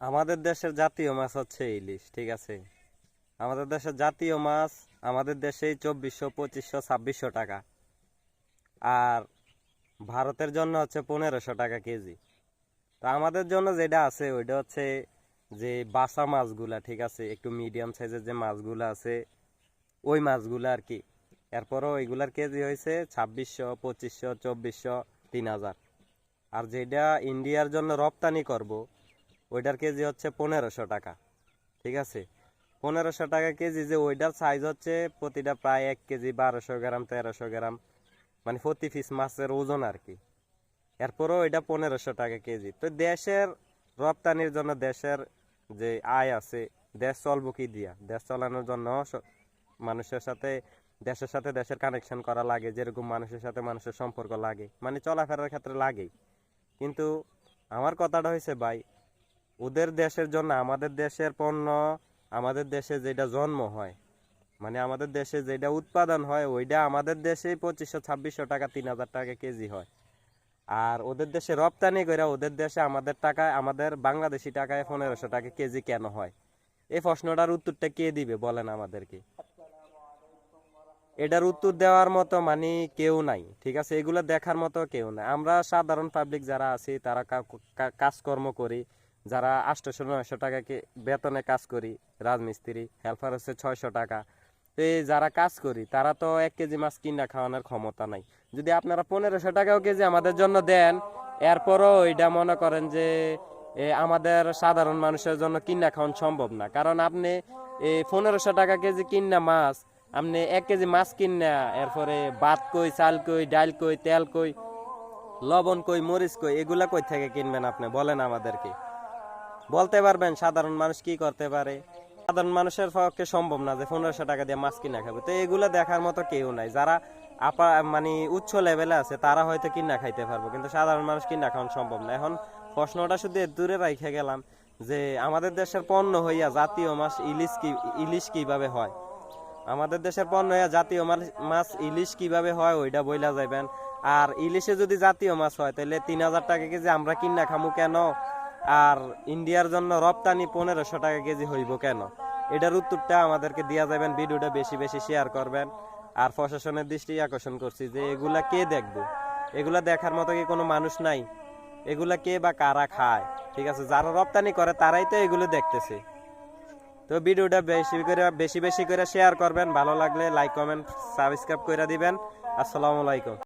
আমাদের দেশের জাতীয় মাছ হচ্ছে ইলিশ, ঠিক আছে? আমাদের দেশের জাতীয় মাছ আমাদের দেশেই চব্বিশশো, পঁচিশশো, ছাব্বিশশো টাকা। আর ভারতের জন্য হচ্ছে পনেরোশো টাকা কেজি। তো আমাদের জন্য যেটা আছে, ওইটা হচ্ছে যে বাসা মাছগুলা, ঠিক আছে? একটু মিডিয়াম সাইজের যে মাছগুলো আছে, ওই মাছগুলো আর কি। এরপরও ওইগুলার কেজি হয়েছে ছাব্বিশশো, পঁচিশশো, চব্বিশশো, তিন হাজার। আর যেটা ইন্ডিয়ার জন্য রপ্তানি করব ওইটার কেজি হচ্ছে পনেরোশো টাকা, ঠিক আছে? পনেরোশো টাকা কেজি যে ওইটার সাইজ হচ্ছে প্রতিটা প্রায় এক কেজি বারোশো গ্রাম, তেরোশো গ্রাম মানে প্রতি পিস মাছের ওজন আর কি। এরপরও ওইটা পনেরোশো টাকা কেজি। তো দেশের রপ্তানির জন্য দেশের যে আয় আছে, দেশ চলবো কি দিয়া? দেশ চলানোর জন্য মানুষের সাথে, দেশের সাথে দেশের কানেকশন করা লাগে, যেরকম মানুষের সাথে মানুষের সম্পর্ক লাগে মানে চলাফেরার ক্ষেত্রে লাগেই। কিন্তু আমার কথাটা হয়েছে ভাই ওদের দেশের জন্য আমাদের দেশের পণ্য, আমাদের দেশে যেটা জন্ম হয় মানে আমাদের দেশে যেটা উৎপাদন হয়, ওইটা আমাদের দেশে পঁচিশশো, ছাব্বিশশো টাকা, তিন হাজার টাকা কেজি হয়। আর ওদের দেশে রপ্তানি করে ওদের দেশে আমাদের টাকায়, আমাদের বাংলাদেশি টাকায় পনেরোশো টাকা কেজি কেন হয়? এই প্রশ্নটার উত্তরটা কে দিবে বলেন আমাদেরকে? এটার উত্তর দেওয়ার মতো মানে কেউ নাই, ঠিক আছে? এগুলো দেখার মতো কেউ নাই। আমরা সাধারণ পাবলিক যারা আছি, তারা কাজকর্ম করি। যারা আটশোশো নয়শো টাকাকে বেতনে কাজ করি, রাজমিস্ত্রি হেল্পার হচ্ছে ছয়শো টাকা। তো এই যারা কাজ করি, তারা তো এক কেজি মাছ কিনা খাওয়ানোর ক্ষমতা নাই। যদি আপনারা পনেরোশো টাকাও কেজি আমাদের জন্য দেন, এরপরও এটা মনে করেন যে আমাদের সাধারণ মানুষের জন্য কিনা খাওয়ানো সম্ভব না। কারণ আপনি এই পনেরোশো টাকা কেজি কিনা মাছ, আপনি এক কেজি মাছ কিনা, এরপরে ভাত কই, চাল কই, ডাল কই, তেল কই, লবণ কই, মরিচ কই, এগুলা কই থেকে কিনবেন আপনি? বলেন আমাদেরকে। বলতে পারবেন সাধারণ মানুষ কি করতে পারে? সাধারণ মানুষের পক্ষে সম্ভব না যে পনেরোশো টাকা দিয়ে মাছ কিনা খাবে। তো এগুলো দেখার মতো কেউ নাই। যারা আপা মানে উচ্চ লেভেলে আছে, তারা হয়তো কিনা খাইতে পারব, কিন্তু সাধারণ মানুষ কিনা খাওয়ানো সম্ভব না। এখন প্রশ্নটা শুধু দূরে রাখে গেলাম যে আমাদের দেশের পণ্য হইয়া জাতীয় মাছ ইলিশ কি, ইলিশ কীভাবে হয়? আমাদের দেশের পণ্য হইয়া জাতীয় মাছ- ইলিশ কীভাবে হয় ওইটা বইলা যাবেন আর ইলিশে যদি জাতীয় মাছ হয়, তাহলে তিন হাজার টাকা কেজি আমরা কিনা খামু কেন? আর ইন্ডিয়ার জন্য রপ্তানি পনেরোশো টাকা কেজি হইব কেন? এটার উত্তরটা আমাদেরকে দিয়া যাবেন, ভিডিওটা বেশি বেশি শেয়ার করবেন। আর প্রশাসনের দৃষ্টি আকর্ষণ করছি যে এগুলা কে দেখব? এগুলা দেখার মতো কি কোনো মানুষ নাই? এগুলা কে বা কারা খায়? ঠিক আছে, যারা রপ্তানি করে তারাই তো এগুলো দেখতেছে। তো ভিডিওটা বেশি করে, বেশি বেশি করে শেয়ার করবেন। ভালো লাগলে লাইক কমেন্ট সাবস্ক্রাইব করে দিবেন। আসসালামু আলাইকুম।